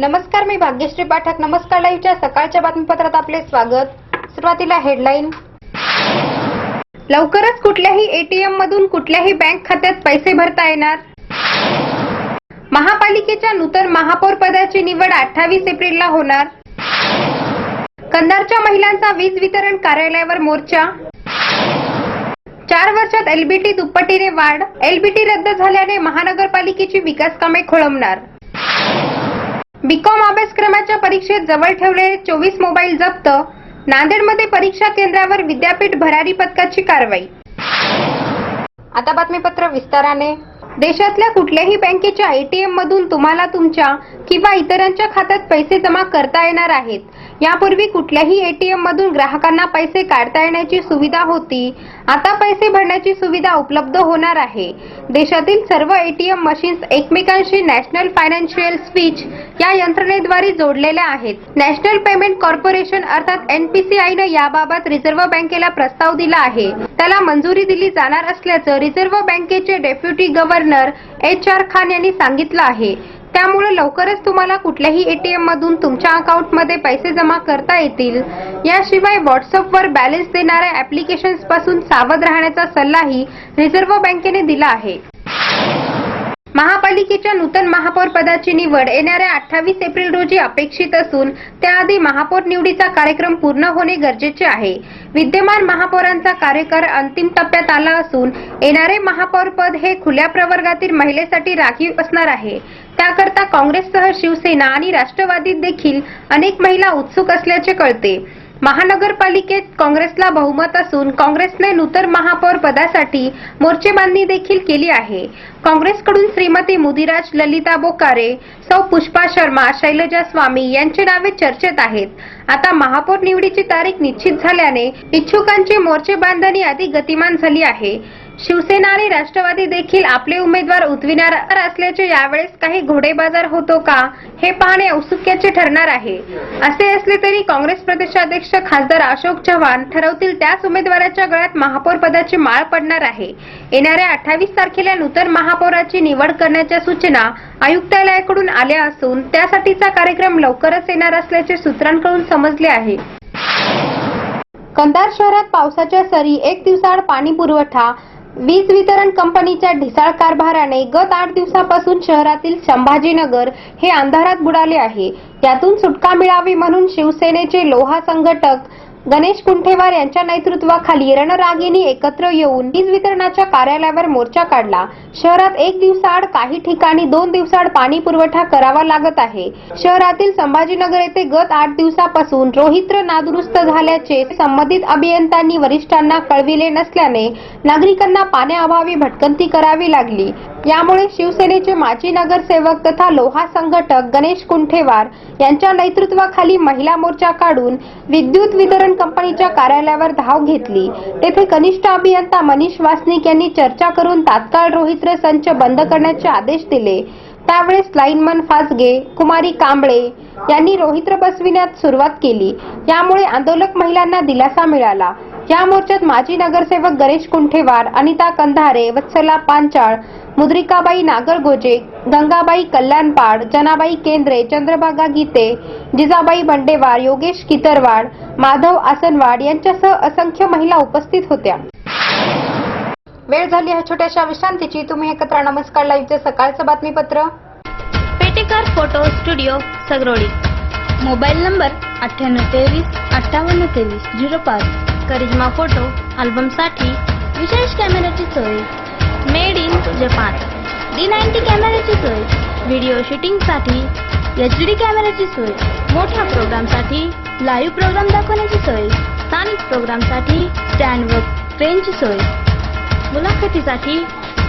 नमस्कार मी भाग्यश्री पाठक. नमस्कार लाईव्हच्या सकाळच्या बातमीपत्रात आपले स्वागत. सुरुवातीला हेडलाईन. लवकरच कुठल्याही एटीएम मधून कुठल्याही बँक खात्यात पैसे भरता येणार? महापालिकेच्या नूतन महापौर पदाची निवड अठ्ठावीस एप्रिलला होणार. कंधारच्या महिलांचा वीज वितरण कार्यालयावर मोर्चा. चार वर्षात एलबीटी दुप्पटीने वाढ. एलबीटी रद्द झाल्याने महानगरपालिकेची विकास कामे खोळंबणार. बीकॉम अभ्यासक्रमाच्या परीक्षेत जवळ ठेवलेले चोवीस मोबाईल जप्त नांदेडमध्ये परीक्षा केंद्रावर विद्यापीठ भरारी पथकाची कारवाई. आता बातमीपत्र विस्ताराने. देशातल्या कुठल्याही बँकेच्या एटीएम मधून तुम्हाला तुमच्या किंवा इतरांच्या खात्यात पैसे जमा करता येणार आहेत. यापूर्वी कुठल्याही एटीएम मधून ग्राहकांना पैसे काढता येण्याची सुविधा होती. आता पैसे भरण्याची सुविधा उपलब्ध होणार आहे. देशातील सर्व एटीएम मशीन्स एकमेकांशी नॅशनल फायनान्शियल स्विच या यंत्रणेद्वारे जोडलेल्या आहेत. नॅशनल पेमेंट कॉर्पोरेशन अर्थात एनपीसीआयनं याबाबत रिझर्व्ह बँकेला प्रस्ताव दिला आहे. त्याला मंजुरी दिली जाणार असल्याचं रिझर्व्ह बँकेचे deputy governor H R Khan यांनी सांगितलं आहे. त्यामुळे लवकरच तुम्हाला कुठल्याही एटीएम मधून तुमच्या अकाउंटमध्ये पैसे जमा करता येतील. याशिवाय व्हॉट्सअपवर बॅलन्स देणाऱ्या ऍप्लिकेशन्सपासून सावध राहण्याचा सल्लाही रिझर्व्ह बँकेने दिला आहे. महापालिकेच्या नूतन महापौर पदाची निवड येणाऱ्या अठ्ठावीस एप्रिल रोजी अपेक्षित असून त्याआधी महापौर निवडीचा कार्यक्रम पूर्ण होणे गरजेचे आहे. विद्यमान महापौरांचा कार्यकाळ अंतिम टप्प्यात आला असून येणारे महापौर पद हे खुल्या प्रवर्गातील महिलेसाठी राखीव असणार आहे. त्याकरता काँग्रेससह शिवसेना आणि राष्ट्रवादीत देखील अनेक महिला उत्सुक असल्याचे कळते. महानगरपालिकेत काँग्रेसला बहुमत असून काँग्रेसने नूतन महापौर पदासाठी मोर्चेबांधणी देखील केली आहे. काँग्रेसकडून श्रीमती मुदिराज ललिता बोकारे सौ पुष्पा शर्मा शैलजा स्वामी यांची नावे चर्चेत आहेत. आता महापौर निवडीची तारीख निश्चित झाल्याने इच्छुकांची मोर्चे बांधणी अधिक गतिमान झाली आहे. शिवसेना आणि राष्ट्रवादी देखील आपले उमेदवार उतविणार असल्याचे यावेळेस काही घोडेबाजार होतो का हे पाहणे औत्सुक्याचे ठरणार आहे. असे असले तरी काँग्रेस प्रदेशाध्यक्ष खासदार अशोक चव्हाण ठरवतील त्याच उमेदवाराच्या गळ्यात महापौर पदाची माळ पडणार आहे. येणाऱ्या अठ्ठावीस तारखेला नूतन महापौराची निवड करण्याच्या सूचना आयुक्तालयाकडून आल्या असून त्यासाठीचा कार्यक्रम लवकरच येणार असल्याचे सूत्रांकडून समजले आहे. कंधार शहरात पावसाच्या सरी एक दिवसाआड पाणी पुरवठा वीज वितरण कंपनीच्या ढिसाळ कारभाराने गत आठ दिवसापासून शहरातील संभाजीनगर हे अंधारात बुडाले आहे. यातून सुटका मिळावी म्हणून शिवसेनेचे लोहा संघटक गणेश कुंठेवार यांच्या नेतृत्वाखाली रणरागिनी एकत्र येऊन वीज वितरणाच्या कार्यालयावर मोर्चा काढला. शहरात एक दिवसाआड काही ठिकाणी दोन दिवसाआड पाणी पुरवठा करावा लागत आहे. शहरातील संभाजीनगर येथे गत आठ दिवसापासून रोहित्र नादुरुस्त झाल्याचे संबंधित अभियंत्यांनी वरिष्ठांना कळविले नसल्याने नागरिकांना पाण्याअभावी भटकंती करावी लागली. यामुळे शिवसेनेचे माजी नगरसेवक तथा लोहा संघटक गणेश कुंठेवार यांच्या नेतृत्वाखाली महिला मोर्चा काढून विद्युत वितरण कंपनीच्या कार्यालयावर धाव घेतली. तेथे कनिष्ठ अभियंता मनीष वासनिक यांनी चर्चा करून तात्काळ रोहित्र संच बंद करण्याचे आदेश दिले. त्यावेळेस लाईनमन फासगे कुमारी कांबळे यांनी रोहित्र बसविण्यात सुरुवात केली. यामुळे आंदोलक महिलांना दिलासा मिळाला. या मोर्चात माजी नगरसेवक गणेश कुंठेवार अनिता कंधारे वत्सला पांचाळ मुद्रिकाबाई नागरगोजे गंगाबाई कल्याणपाड जनाबाई केंद्रे चंद्रभागा गीते जिजाबाई बंडेवार योगेश कितरवाड माधव आसनवाड यांच्यासह असंख्य महिला उपस्थित होत्या. वेळ झाली ह्या छोट्याशा विश्रांतीची. तुम्ही एकत्र नमस्कार लाईव्हचे सकाळचं बातमीपत्र. Petekar photo studio Sagroli. Mobile number अठ्ठ्याण्णव तेवीस अठ्ठावन्न तेवीस झिरो पाच. करिश्मा फोटो अल्बमसाठी विशेष कॅमेऱ्याची सोय. Made in Japan D ninety कॅमेऱ्याची सोय. व्हिडिओ शूटिंगसाठी एच डी कॅमेऱ्याची सोय. मोठ्या प्रोग्रामसाठी लाईव्ह प्रोग्राम दाखवण्याची सोय. स्थानिक प्रोग्रामसाठी स्टँड व ट्रेनची सोय. मुलाखतीसाठी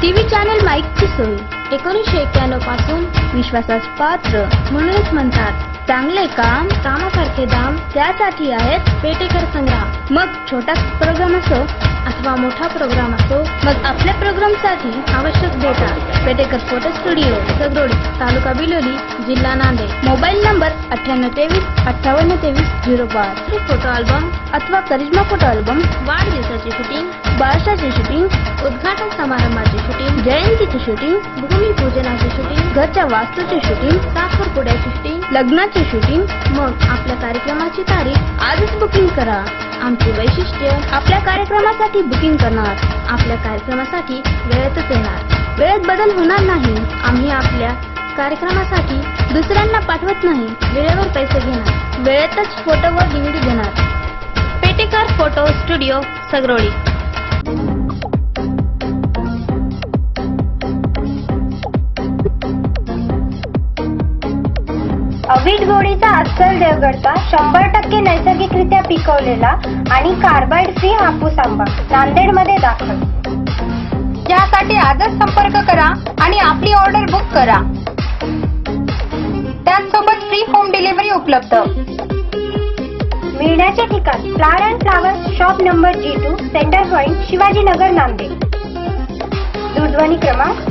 टीव्ही चॅनल माईकची सोय एकोणीसशे एक्क्याण्णवपासून विश्वासास पात्र म्हणूनच म्हणतात चांगले काम कामासारखे दाम त्यासाठी आहेत पेटेकर संग्राम मग छोटा प्रोग्राम असो अथवा मोठा प्रोग्राम असो मग आपल्या प्रोग्रामसाठी आवश्यक data Petekar photo studio Sagrodi taluka Biloli जिल्हा नांदेड. मोबाईल नंबर अठ्ठ्याण्णव तेवीस अठ्ठावन्न तेवीस झिरो पाच फोटो अल्बम अथवा करिश्मा फोटो अल्बम वाढदिवसाची शूटिंग बाळशाची शूटिंग उद्घाटन समारंभाची शूटिंग जयंतीची शूटिंग भूमिपूजनाची शूटिंग घरच्या वास्तूची शूटिंग साखरपुड्याची शूटिंग लग्नाची शूटिंग मग आपल्या कार्यक्रमाची तारीख आजच बुकिंग करा. आमची वैशिष्ट्य आपल्या कार्यक्रमासाठी बुकिंग करणार आपल्या कार्यक्रमासाठी वेळेतच येणार. वेळेत बदल होणार नाही. आम्ही आपल्या कार्यक्रमासाठी दुसऱ्यांना पाठवत नाही. वेळेवर पैसे घेणार. वेळेतच फोटो व डीव्हीडी घेणार पेटेकर फोटो स्टुडिओ सगरोळी. अवीट गोडीचा अस्सल देवगडचा शंभर टक्के नैसर्गिकरित्या पिकवलेला आणि कार्बाइड फ्री हापूस आंबा नांदेडमध्ये दाखल. यासाठी आजच संपर्क करा आणि आपली ऑर्डर बुक करा. त्याचसोबत फ्री होम डिलिव्हरी उपलब्ध. मिळण्याचे ठिकाण flower and flower shop number G two centre point Shivajinagar Nanded. दूरध्वनी क्रमांक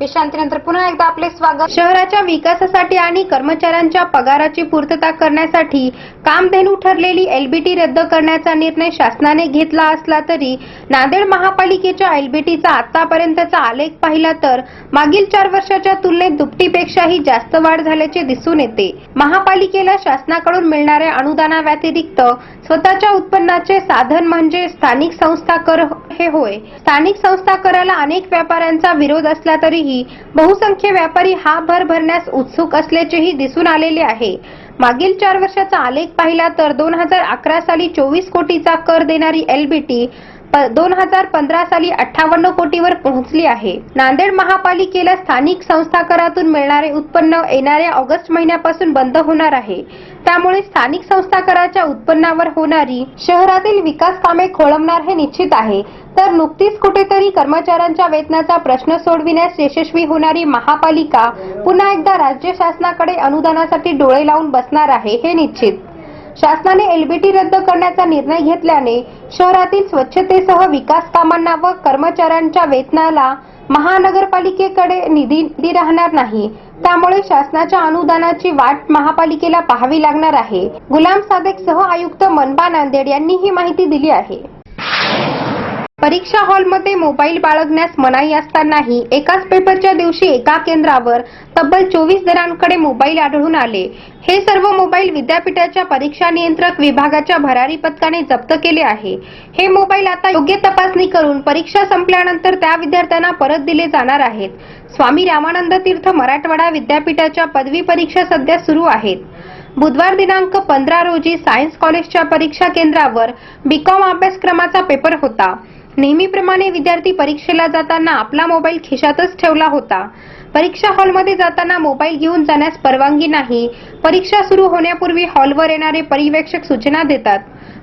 विश्रांतीनंतर पुन्हा एकदा आपले स्वागत. शहराच्या विकासासाठी आणि कर्मचाऱ्यांच्या पगाराची पूर्तता करण्यासाठी कामधेनू ठरलेली एलबीटी रद्द करण्याचा निर्णय शासनाने घेतला असला तरी नांदेड महापालिकेच्या एलबीटीचा आतापर्यंतचा आलेख पाहिला तर मागील चार वर्षाच्या तुलनेत दुपटीपेक्षाही जास्त वाढ झाल्याचे दिसून येते. महापालिकेला शासनाकडून मिळणाऱ्या अनुदानाव्यतिरिक्त स्वतःच्या उत्पन्नाचे साधन म्हणजे स्थानिक संस्था कर हे होय. स्थानिक संस्था कराला अनेक व्यापाऱ्यांचा विरोध असला तरीही बहुसंख्य व्यापारी हा भर भरण्यास उत्सुक असल्याचेही दिसून आलेले आहे. मागील चार वर्षाचा आलेख पाहिला तर दोन हजार अकरा साली चोवीस कोटीचा कर देणारी एलबीटी दोन हजार पंधरा साली अठ्ठावन्न कोटीवर पोहोचली आहे. नांदेड महापालिकेला स्थानिक संस्था करातून मिळणारे उत्पन्न येणाऱ्या ऑगस्ट महिन्यापासून बंद होणार आहे. त्यामुळे स्थानिक संस्था कराच्या उत्पन्नावर होणारी शहरातील विकास कामे खोळंबणार हे निश्चित आहे. तर नुकतीच कुठेतरी कर्मचाऱ्यांच्या वेतनाचा प्रश्न सोडविण्यास यशस्वी होणारी महापालिका पुन्हा एकदा राज्य शासनाकडे अनुदानासाठी डोळे लावून बसणार आहे हे निश्चित. शासनाने एलबीटी रद्द करण्याचा निर्णय घेतल्याने शहरातील स्वच्छतेसह विकास कामांना व कर्मचाऱ्यांच्या वेतनाला महानगरपालिकेकडे निधी राहणार नाही. त्यामुळे शासनाच्या अनुदानाची वाट महापालिकेला पाहावी लागणार आहे. गुलाम सादेक सह आयुक्त मनपा नांदेड यांनी ही माहिती दिली आहे. परीक्षा हॉलमध्ये मोबाईल बाळगण्यास मनाई असतानाही एकाच पेपरच्या दिवशी एका केंद्रावर तब्बल चोवीस जणांकडे मोबाईल आढळून आले. हे सर्व मोबाईल विद्यापीठाच्या परीक्षा नियंत्रक विभागाच्या भरारी पथकाने जप्त केले आहे. हे मोबाईल आता योग्य तपासणी करून परीक्षा संपल्यानंतर त्या विद्यार्थ्यांना परत दिले जाणार आहेत. स्वामी रामानंद तीर्थ मराठवाडा विद्यापीठाच्या पदवी परीक्षा सध्या सुरू आहेत. बुधवार दिनांक पंधरा रोजी सायन्स कॉलेजच्या परीक्षा केंद्रावर बीकॉम अभ्यासक्रमाचा पेपर होता. नेहमीप्रमाणे विद्यार्थी परीक्षेला जाताना आपला मोबाईल खिशातच ठेवला होता. परीक्षा हॉलमध्ये जाताना मोबाईल घेऊन जाण्यास परवानगी नाही. परीक्षा सुरू होण्यापूर्वी हॉलवर येणारे पर्यवेक्षक सूचना देतात.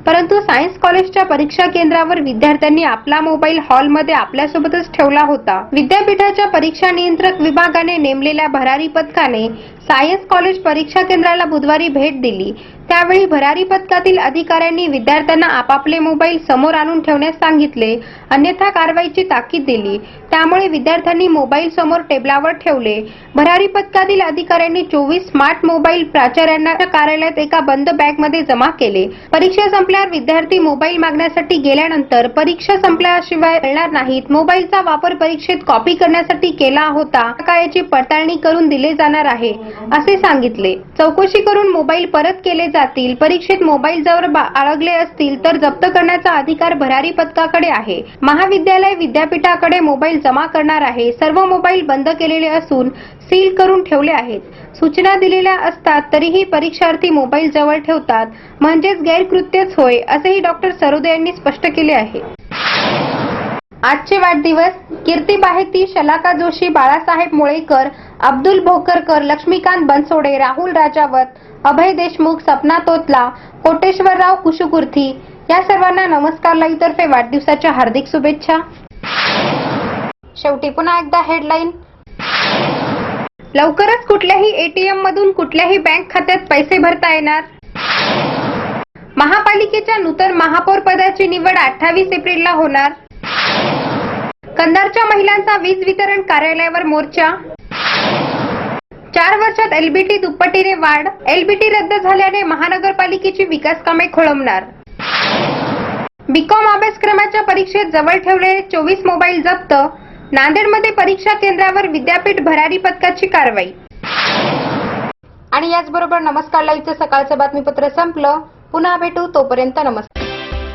परंतु सायन्स कॉलेजच्या परीक्षा केंद्रावर विद्यार्थ्यांनी आपला मोबाईल हॉलमध्ये आपल्यासोबतच ठेवला होता. विद्यापीठाच्या परीक्षा नियंत्रक विभागाने नेमलेल्या भरारी पथकाने सायन्स कॉलेज परीक्षा केंद्राला बुधवारी भेट दिली. त्यावेळी भरारी पथकातील अधिकाऱ्यांनी विद्यार्थ्यांना आपापले मोबाईल समोर आणून ठेवण्यास सांगितले. अन्यथा कारवाईची ताकीद दिली. त्यामुळे विद्यार्थ्यांनी मोबाईल समोर टेबलावर ठेवले. भरारी पथकातील अधिकाऱ्यांनी चोवीस स्मार्ट मोबाईल प्राचार्यांना कार्यालयात एका बंद बॅगमध्ये जमा केले. परीक्षा संपल्यावर विद्यार्थी मोबाईल मागण्यासाठी गेल्यानंतर परीक्षा संपल्याशिवाय मिळणार नाहीत. मोबाईलचा वापर परीक्षेत कॉपी करण्यासाठी केला होता. का याची पडताळणी करून दिले जाणार आहे असे सांगितले. चौकशी करून मोबाईल परत केले जातील. परीक्षेत मोबाईल जर बाळगले असतील तर जप्त करण्याचा अधिकार भरारी पथकाकडे आहे. महाविद्यालय विद्यापीठाकडे मोबाईल जमा करणार आहे. सर्व मोबाईल बंद केलेले असून सील करून ठेवले आहेत. सूचना दिलेल्या असतात तरीही परीक्षार्थी मोबाईल जवळ ठेवतात. म्हणजेच गैरकृत्यच होय असेही डॉक्टर सरोदे यांनी स्पष्ट केले आहे. आजचे वाढदिवस कीर्ती बाहेती शलाका जोशी बाळासाहेब मुळेकर अब्दुल भोकरकर लक्ष्मीकांत बनसोडे राहुल राजावत अभय देशमुख सपना तोतला कोटेश्वरराव कुशुकुर्थी या सर्वांना नमस्कार लाईतर्फे वाढदिवसाच्या हार्दिक शुभेच्छा. शेवटी पुन्हा एकदा हेडलाईन लवकरच कुठल्याही एटीएम मधून कुठल्याही बँक खात्यात पैसे भरता येणार? महापालिकेच्या नूतन महापौर पदाची निवड अठ्ठावीस एप्रिलला होणार. कंधारच्या महिलांचा वीज वितरण कार्यालयावर मोर्चा. चार वर्षात एलबीटी दुप्पटीने वाढ एलबीटी रद्द झाल्याने महानगरपालिकेची विकास कामे खोळंबणार. बीकॉम अभ्यासक्रमाच्या परीक्षेत जवळ ठेवलेले चोवीस मोबाईल जप्त नांदेडमध्ये परीक्षा केंद्रावर विद्यापीठ भरारी पथकाची कारवाई. आणि याचबरोबर नमस्कार लाईव्हचं सकाळचं बातमीपत्र संपलं. पुन्हा भेटू तोपर्यंत नमस्कार.